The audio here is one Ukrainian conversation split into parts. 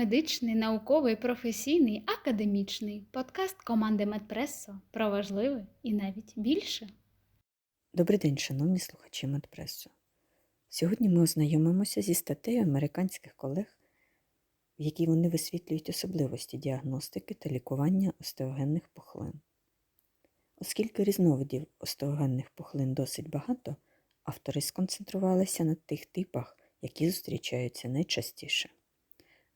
Медичний, науковий, професійний, академічний подкаст команди Медпресо про важливе і навіть більше. Добрий день, шановні слухачі Медпресу. Сьогодні ми ознайомимося зі статтею американських колег, в якій вони висвітлюють особливості діагностики та лікування остеогенних пухлин. Оскільки різновидів остеогенних пухлин досить багато, автори сконцентрувалися на тих типах, які зустрічаються найчастіше.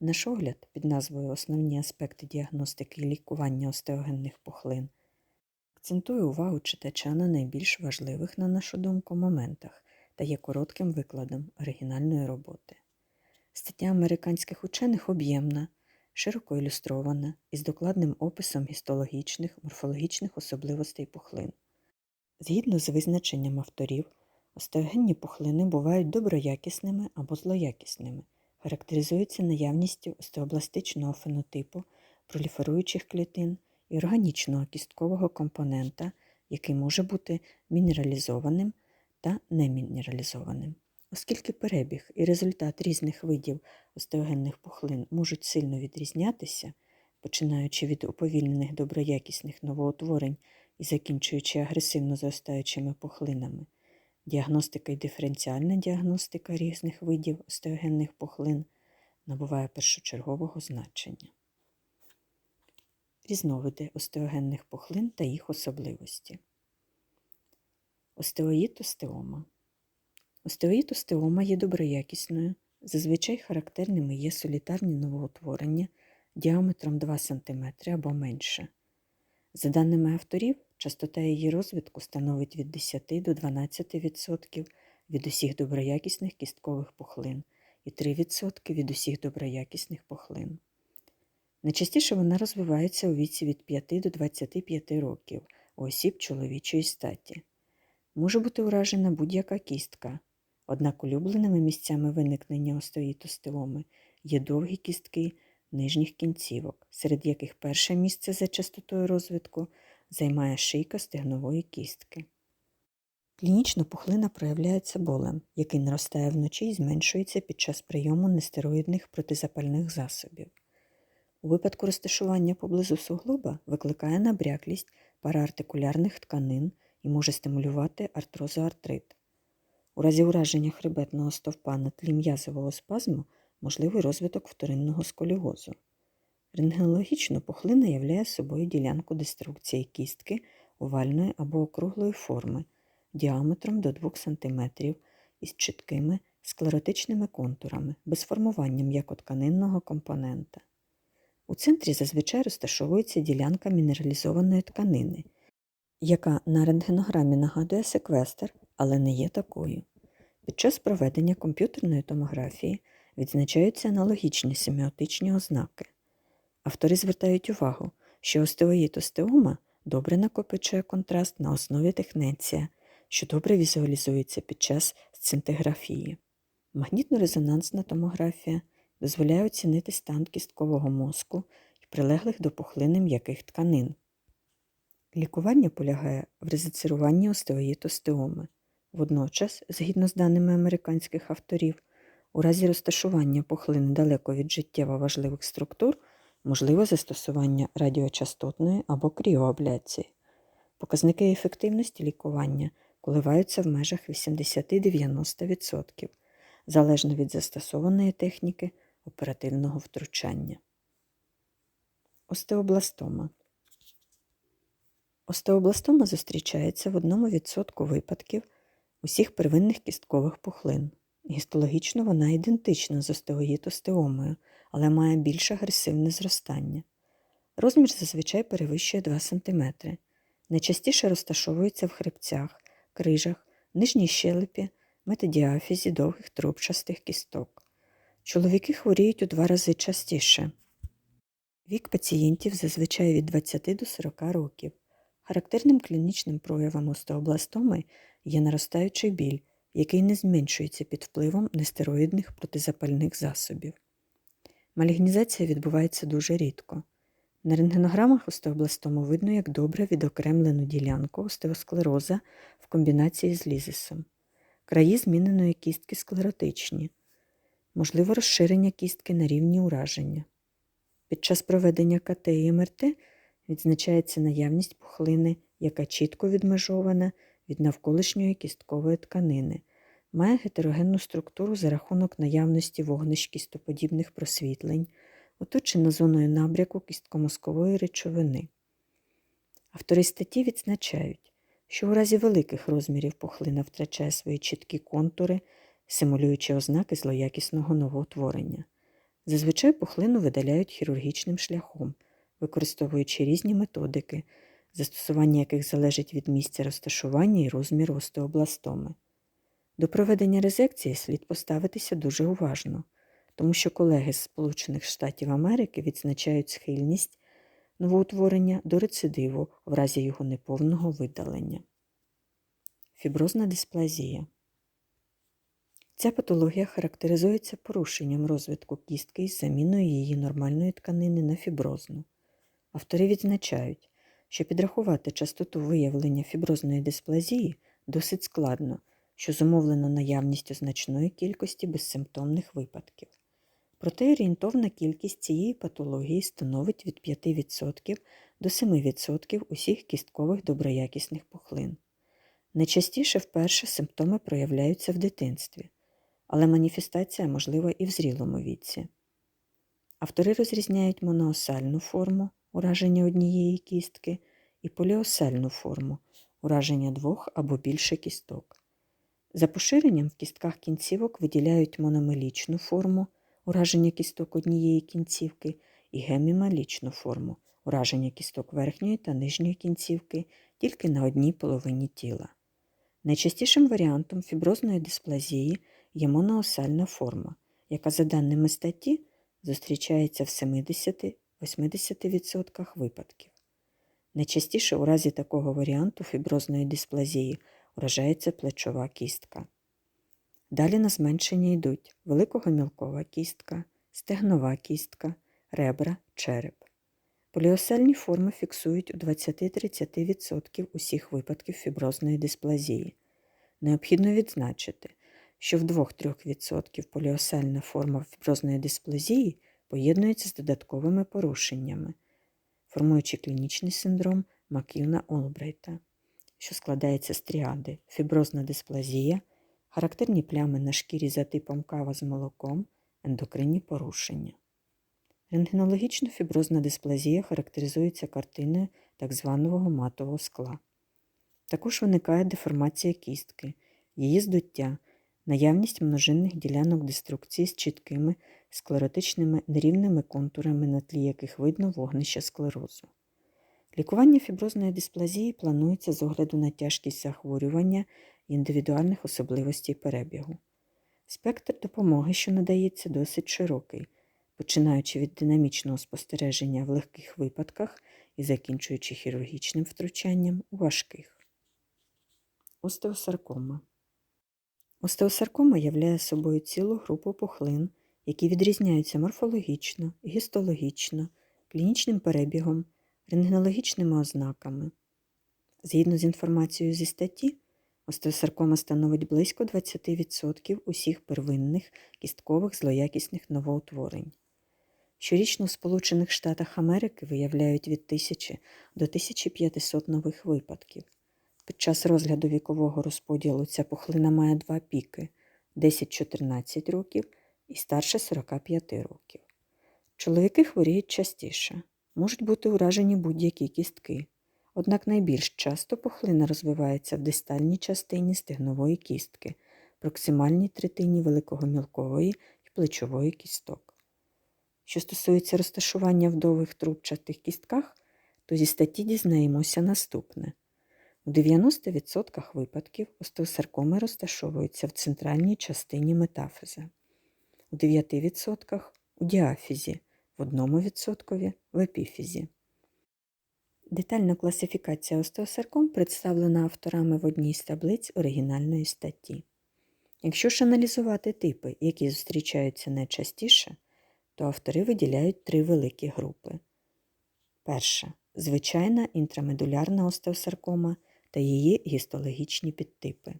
Наш огляд під назвою Основні аспекти діагностики і лікування остеогенних пухлин акцентує увагу читача на найбільш важливих, на нашу думку, моментах та є коротким викладом оригінальної роботи. Стаття американських учених об'ємна, широко ілюстрована із докладним описом гістологічних, морфологічних особливостей пухлин. Згідно з визначенням авторів, остеогенні пухлини бувають доброякісними або злоякісними, характеризуються наявністю остеобластичного фенотипу, проліферуючих клітин і органічного кісткового компонента, який може бути мінералізованим та немінералізованим. Оскільки перебіг і результат різних видів остеогенних пухлин можуть сильно відрізнятися, починаючи від уповільнених доброякісних новоутворень і закінчуючи агресивно зростаючими пухлинами, діагностика і диференціальна діагностика різних видів остеогенних пухлин набуває першочергового значення. Різновиди остеогенних пухлин та їх особливості. Остеоїд-остеома. Остеоїд-остеома є доброякісною, зазвичай характерними є солітарні новоутворення діаметром 2 см або менше. За даними авторів, частота її розвитку становить від 10 до 12% від усіх доброякісних кісткових пухлин і 3% від усіх доброякісних пухлин. Найчастіше вона розвивається у віці від 5 до 25 років у осіб чоловічої статі. Може бути уражена будь-яка кістка, однак улюбленими місцями виникнення остеїтостеоми є довгі кістки нижніх кінцівок, серед яких перше місце за частотою розвитку займає шийка стегнової кістки. Клінічно пухлина проявляється болем, який наростає вночі і зменшується під час прийому нестероїдних протизапальних засобів. У випадку розташування поблизу суглоба викликає набряклість параартикулярних тканин і може стимулювати артрозоартрит. У разі ураження хребетного стовпа на тлі м'язового спазму можливий розвиток вторинного сколіозу. Рентгенологічно пухлина являє собою ділянку деструкції кістки овальної або округлої форми діаметром до 2 см із чіткими склеротичними контурами, без формування м'якотканинного компонента. У центрі зазвичай розташовується ділянка мінералізованої тканини, яка на рентгенограмі нагадує секвестр, але не є такою. Під час проведення комп'ютерної томографії відзначаються аналогічні семіотичні ознаки. Автори звертають увагу, що остеоїд-остеома добре накопичує контраст на основі технеція, що добре візуалізується під час сцинтиграфії. Магнітно-резонансна томографія дозволяє оцінити стан кісткового мозку і прилеглих до пухлини м'яких тканин. Лікування полягає в резицируванні остеоїд-остеоми. Водночас, згідно з даними американських авторів, у разі розташування пухлини далеко від життєво важливих структур можливе застосування радіочастотної або кріоабляції. Показники ефективності лікування коливаються в межах 80-90%, залежно від застосованої техніки оперативного втручання. Остеобластома Остеобластома зустрічається в 1% випадків усіх первинних кісткових пухлин. Гістологічно вона ідентична з остеоїд-остеомою, але має більш агресивне зростання. Розмір зазвичай перевищує 2 см. Найчастіше розташовується в хребцях, крижах, нижній щелепі, метадіафізі довгих трубчастих кісток. Чоловіки хворіють у два рази частіше. Вік пацієнтів зазвичай від 20 до 40 років. Характерним клінічним проявом остеобластоми є наростаючий біль, який не зменшується під впливом нестероїдних протизапальних засобів. Малігнізація відбувається дуже рідко. На рентгенограмах остеобластому видно як добре відокремлену ділянку остеосклероза в комбінації з лізисом. Краї зміненої кістки склеротичні, можливо розширення кістки на рівні ураження. Під час проведення КТ і МРТ відзначається наявність пухлини, яка чітко відмежована від навколишньої кісткової тканини, має гетерогенну структуру за рахунок наявності вогнищ кістоподібних просвітлень, оточена зоною набряку кісткомозкової речовини. Автори статті відзначають, що у разі великих розмірів пухлина втрачає свої чіткі контури, симулюючи ознаки злоякісного новоутворення. Зазвичай пухлину видаляють хірургічним шляхом, використовуючи різні методики, застосування яких залежить від місця розташування і розміру остеобластоми. До проведення резекції слід поставитися дуже уважно, тому що колеги з Сполучених Штатів Америки відзначають схильність новоутворення до рецидиву в разі його неповного видалення. Фіброзна дисплазія. Ця патологія характеризується порушенням розвитку кістки із заміною її нормальної тканини на фіброзну. Автори відзначають, що підрахувати частоту виявлення фіброзної дисплазії досить складно, що зумовлено наявністю значної кількості безсимптомних випадків. Проте орієнтовна кількість цієї патології становить від 5% до 7% усіх кісткових доброякісних пухлин. Найчастіше вперше симптоми проявляються в дитинстві, але маніфестація можлива і в зрілому віці. Автори розрізняють моноосальну форму ураження однієї кістки і поліосальну форму ураження двох або більше кісток. За поширенням в кістках кінцівок виділяють мономелічну форму ураження кісток однієї кінцівки і гемімалічну форму ураження кісток верхньої та нижньої кінцівки тільки на одній половині тіла. Найчастішим варіантом фіброзної дисплазії є моноосальна форма, яка, за даними статті, зустрічається в 70-80% випадків. Найчастіше у разі такого варіанту фіброзної дисплазії уражається плечова кістка. Далі на зменшення йдуть великогомілкова кістка, стегнова кістка, ребра, череп. Поліосальні форми фіксують у 20-30% усіх випадків фіброзної дисплазії. Необхідно відзначити, що в 2-3% поліосальна форма фіброзної дисплазії поєднується з додатковими порушеннями, формуючи клінічний синдром Мак'юна Олбрейта, що складається з тріади фіброзна дисплазія, характерні плями на шкірі за типом кава з молоком, ендокринні порушення. Рентгенологічно фіброзна дисплазія характеризується картиною так званого матового скла. Також виникає деформація кістки, її здуття, наявність множинних ділянок деструкції з чіткими склеротичними нерівними контурами, на тлі яких видно вогнище склерозу. Лікування фіброзної дисплазії планується з огляду на тяжкість захворювання і індивідуальних особливостей перебігу. Спектр допомоги, що надається, досить широкий, починаючи від динамічного спостереження в легких випадках і закінчуючи хірургічним втручанням у важких. Остеосаркома. Остеосаркома являє собою цілу групу пухлин, які відрізняються морфологічно, гістологічно, клінічним перебігом, рентгенологічними ознаками. Згідно з інформацією зі статті, остеосаркома становить близько 20% усіх первинних кісткових злоякісних новоутворень. Щорічно в Сполучених Штатах Америки виявляють від 1000 до 1500 нових випадків. Під час розгляду вікового розподілу ця пухлина має два піки 10-14 років і старше 45 років. Чоловіки хворіють частіше, можуть бути уражені будь-які кістки, однак найбільш часто пухлина розвивається в дистальній частині стегнової кістки, проксимальній третині великогомілкової і плечової кісток. Що стосується розташування в довгих трубчатих кістках, то зі статті дізнаємося наступне. У 90% випадків остеосаркоми розташовуються в центральній частині метафиза, у 9% у діафізі, в 1% в епіфізі. Детальна класифікація остеосарком представлена авторами в одній з таблиць оригінальної статті. Якщо ж аналізувати типи, які зустрічаються найчастіше, то автори виділяють три великі групи. Перша звичайна інтрамедулярна остеосаркома та її гістологічні підтипи.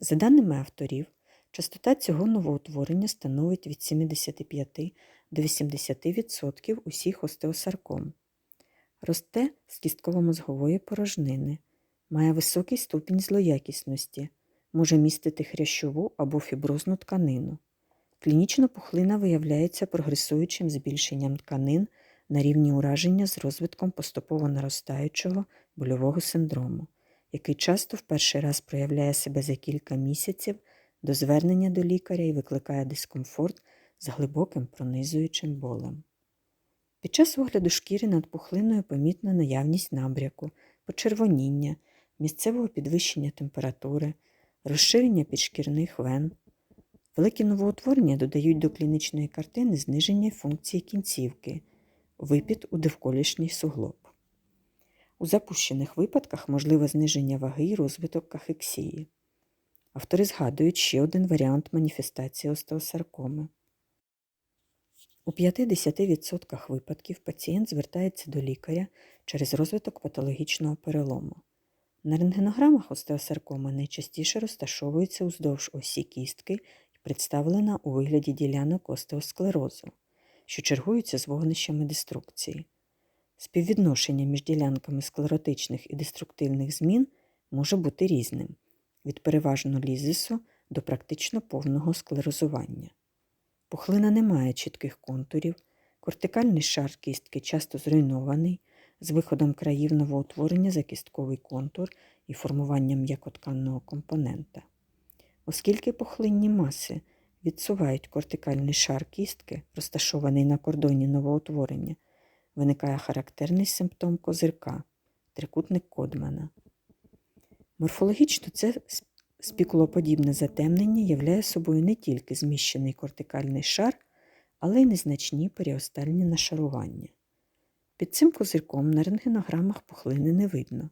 За даними авторів, частота цього новоутворення становить від 75 до 80% усіх остеосарком. Росте з кістково-мозгової порожнини, має високий ступінь злоякісності, може містити хрящову або фіброзну тканину. Клінічно пухлина виявляється прогресуючим збільшенням тканин на рівні ураження з розвитком поступово наростаючого больового синдрому, який часто в перший раз проявляє себе за кілька місяців до звернення до лікаря і викликає дискомфорт з глибоким пронизуючим болем. Під час огляду шкіри над пухлиною помітна наявність набряку, почервоніння, місцевого підвищення температури, розширення підшкірних вен. Великі новоутворення додають до клінічної картини зниження функції кінцівки, випід у довколишній суглоб. У запущених випадках можливе зниження ваги і розвиток кахексії. Автори згадують ще один варіант маніфестації остеосаркоми. У 50% випадків пацієнт звертається до лікаря через розвиток патологічного перелому. На рентгенограмах остеосаркома найчастіше розташовується уздовж осі кістки і представлена у вигляді ділянок остеосклерозу, що чергуються з вогнищами деструкції. Співвідношення між ділянками склеротичних і деструктивних змін може бути різним від переважно лізису до практично повного склерозування. Пухлина не має чітких контурів, кортикальний шар кістки часто зруйнований, з виходом країв новоутворення за кістковий контур і формуванням м'якотканного компонента. Оскільки пухлинні маси відсувають кортикальний шар кістки, розташований на кордоні новоутворення, виникає характерний симптом козирка трикутник Кодмана. Морфологічно це спікулоподібне затемнення являє собою не тільки зміщений кортикальний шар, але й незначні періостальні нашарування. Під цим козирком на рентгенограмах пухлини не видно.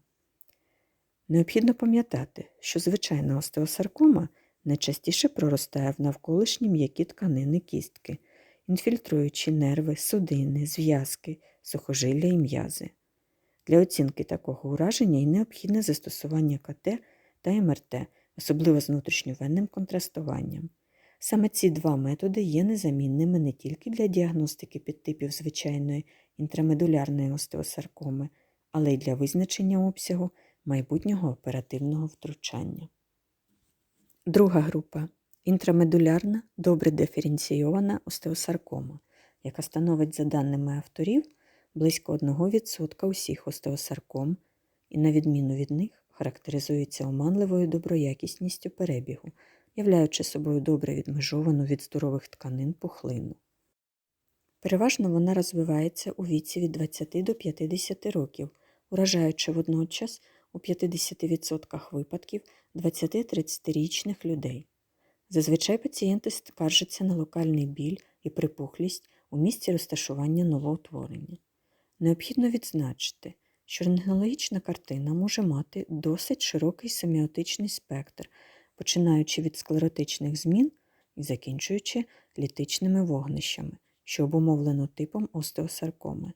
Необхідно пам'ятати, що звичайна остеосаркома найчастіше проростає в навколишні м'які тканини кістки, інфільтруючи нерви, судини, зв'язки, сухожилля і м'язи. Для оцінки такого ураження і необхідне застосування КТ та МРТ, особливо з внутрішньовенним контрастуванням. Саме ці два методи є незамінними не тільки для діагностики підтипів звичайної інтрамедулярної остеосаркоми, але й для визначення обсягу майбутнього оперативного втручання. Друга група інтрамедулярна, добре диференційована остеосаркома, яка становить, за даними авторів, близько 1% усіх остеосарком і, на відміну від них, характеризується оманливою доброякісністю перебігу, являючи собою добре відмежовану від здорових тканин пухлину. Переважно вона розвивається у віці від 20 до 50 років, уражаючи водночас у 50% випадків 20-30-річних людей. Зазвичай пацієнти скаржаться на локальний біль і припухлість у місці розташування новоутворення. Необхідно відзначити, що рентгенологічна картина може мати досить широкий семіотичний спектр, починаючи від склеротичних змін і закінчуючи літичними вогнищами, що обумовлено типом остеосаркоми.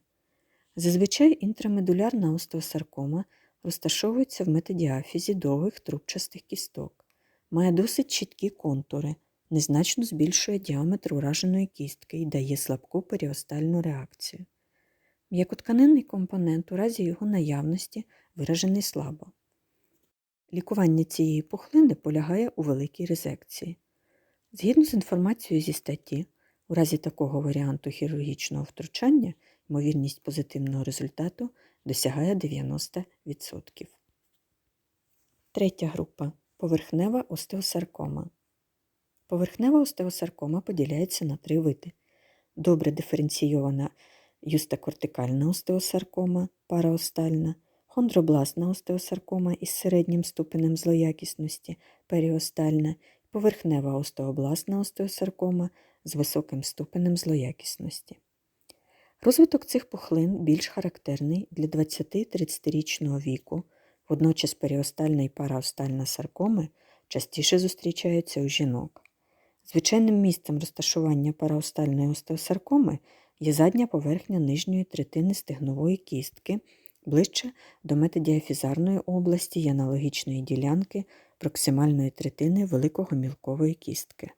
Зазвичай інтрамедулярна остеосаркома розташовується в метадіафізі довгих трубчастих кісток, має досить чіткі контури, незначно збільшує діаметр ураженої кістки і дає слабку періостальну реакцію. М'якотканинний компонент у разі його наявності виражений слабо. Лікування цієї пухлини полягає у великій резекції. Згідно з інформацією зі статті, у разі такого варіанту хірургічного втручання ймовірність позитивного результату досягає 90%. Третя група поверхнева остеосаркома. Поверхнева остеосаркома поділяється на три види: добре диференційована юстакортикальна остеосаркома, параостальна, хондробластна остеосаркома із середнім ступенем злоякісності, періостальна, поверхнева остеобластна остеосаркома з високим ступенем злоякісності. Розвиток цих пухлин більш характерний для 20-30-річного віку, водночас періостальна і параостальна саркоми частіше зустрічаються у жінок. Звичайним місцем розташування параостальної остеосаркоми є задня поверхня нижньої третини стегнової кістки, ближче до метадіафізарної області й аналогічної ділянки проксимальної третини великого мілкової кістки.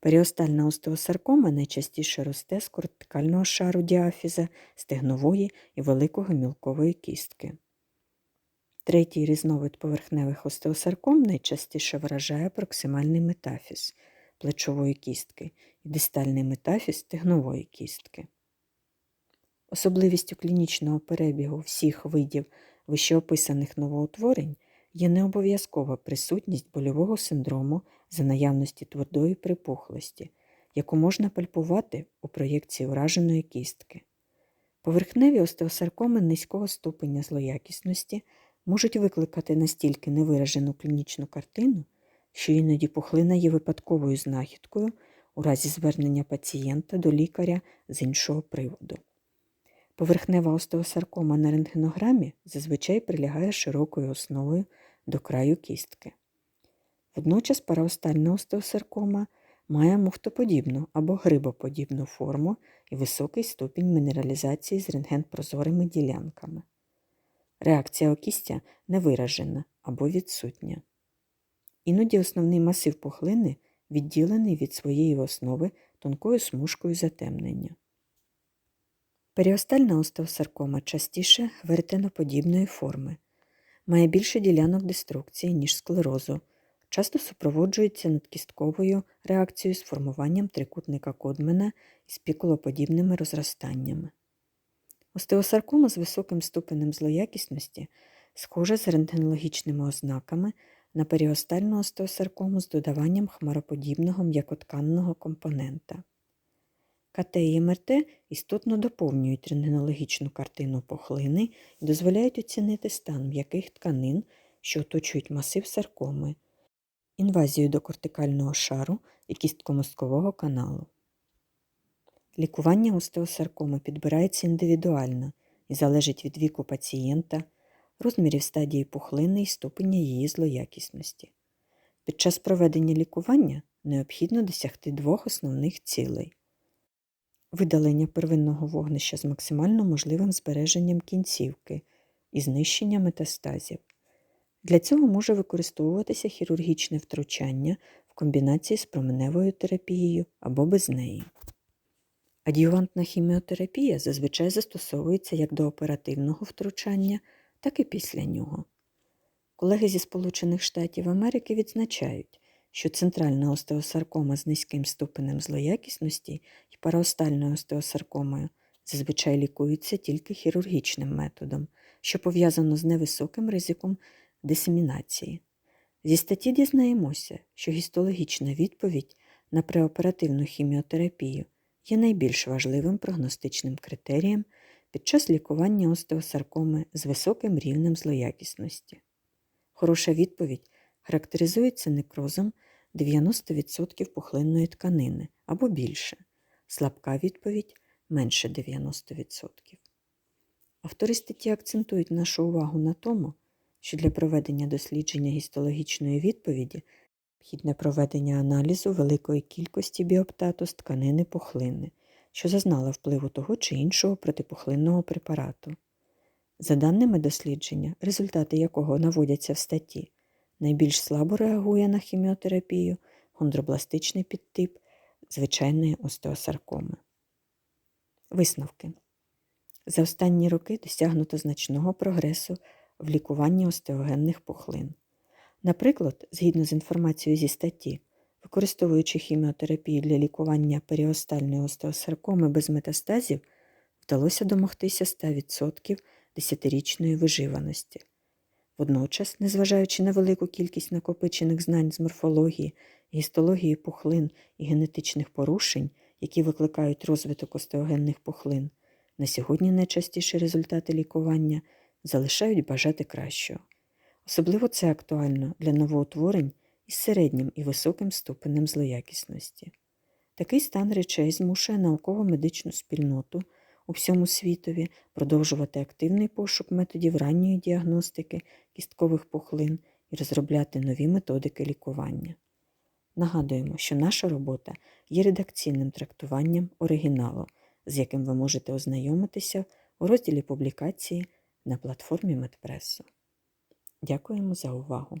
Періостальна остеосаркома найчастіше росте з кортикального шару діафіза, стегнової і великого мілкової кістки. Третій різновид поверхневих остеосарком найчастіше вражає проксимальний метафіз плечової кістки і дистальний метафіз стегнової кістки. Особливістю клінічного перебігу всіх видів вищеописаних новоутворень є необов'язкова присутність больового синдрому за наявності твердої припухлості, яку можна пальпувати у проєкції ураженої кістки. Поверхневі остеосаркоми низького ступеня злоякісності можуть викликати настільки невиражену клінічну картину, що іноді пухлина є випадковою знахідкою у разі звернення пацієнта до лікаря з іншого приводу. Поверхнева остеосаркома на рентгенограмі зазвичай прилягає широкою основою до краю кістки. Водночас параостальна остеосаркома має муфтоподібну або грибоподібну форму і високий ступінь мінералізації з рентгенпрозорими ділянками. Реакція окістя невиражена або відсутня. Іноді основний масив пухлини відділений від своєї основи тонкою смужкою затемнення. Періостальна остеосаркома частіше веретеноподібної форми, має більше ділянок деструкції, ніж склерозу, часто супроводжується надкістковою реакцією з формуванням трикутника Кодмена і спікулоподібними розростаннями. Остеосаркома з високим ступенем злоякісності схожа з рентгенологічними ознаками на періостальну остеосаркому з додаванням хмароподібного м'якотканного компонента. КТ і МРТ істотно доповнюють рентгенологічну картину пухлини і дозволяють оцінити стан м'яких тканин, що оточують масив саркоми, інвазію до кортикального шару і кісткомозкового каналу. Лікування остеосаркоми підбирається індивідуально і залежить від віку пацієнта, розмірів стадії пухлини і ступеня її злоякісності. Під час проведення лікування необхідно досягти двох основних цілей видалення первинного вогнища з максимально можливим збереженням кінцівки і знищення метастазів. Для цього може використовуватися хірургічне втручання в комбінації з променевою терапією або без неї. Ад'ювантна хіміотерапія зазвичай застосовується як до оперативного втручання, так і після нього. Колеги зі Сполучених Штатів Америки відзначають, що центральна остеосаркома з низьким ступенем злоякісності і параостальною остеосаркомою зазвичай лікуються тільки хірургічним методом, що пов'язано з невисоким ризиком дисемінації. Зі статті дізнаємося, що гістологічна відповідь на преоперативну хіміотерапію є найбільш важливим прогностичним критерієм під час лікування остеосаркоми з високим рівнем злоякісності. Хороша відповідь характеризується некрозом 90% пухлинної тканини або більше, слабка відповідь менше 90%. Автори статті акцентують нашу увагу на тому, що для проведення дослідження гістологічної відповіді необхідне проведення аналізу великої кількості біоптату з тканини пухлини, що зазнала впливу того чи іншого протипухлинного препарату. За даними дослідження, результати якого наводяться в статті, найбільш слабо реагує на хіміотерапію хондробластичний підтип звичайної остеосаркоми. Висновки. За останні роки досягнуто значного прогресу в лікуванні остеогенних пухлин. Наприклад, згідно з інформацією зі статті, використовуючи хіміотерапію для лікування періостальної остеосаркоми без метастазів, вдалося домогтися 100% десятирічної виживаності. Водночас, незважаючи на велику кількість накопичених знань з морфології, гістології пухлин і генетичних порушень, які викликають розвиток остеогенних пухлин, на сьогодні найчастіші результати лікування залишають бажати кращого. Особливо це актуально для новоутворень із середнім і високим ступенем злоякісності. Такий стан речей змушує науково-медичну спільноту у всьому світові продовжувати активний пошук методів ранньої діагностики кісткових пухлин і розробляти нові методики лікування. Нагадуємо, що наша робота є редакційним трактуванням оригіналу, з яким ви можете ознайомитися у розділі публікації на платформі Медпресу. Дякуємо за увагу!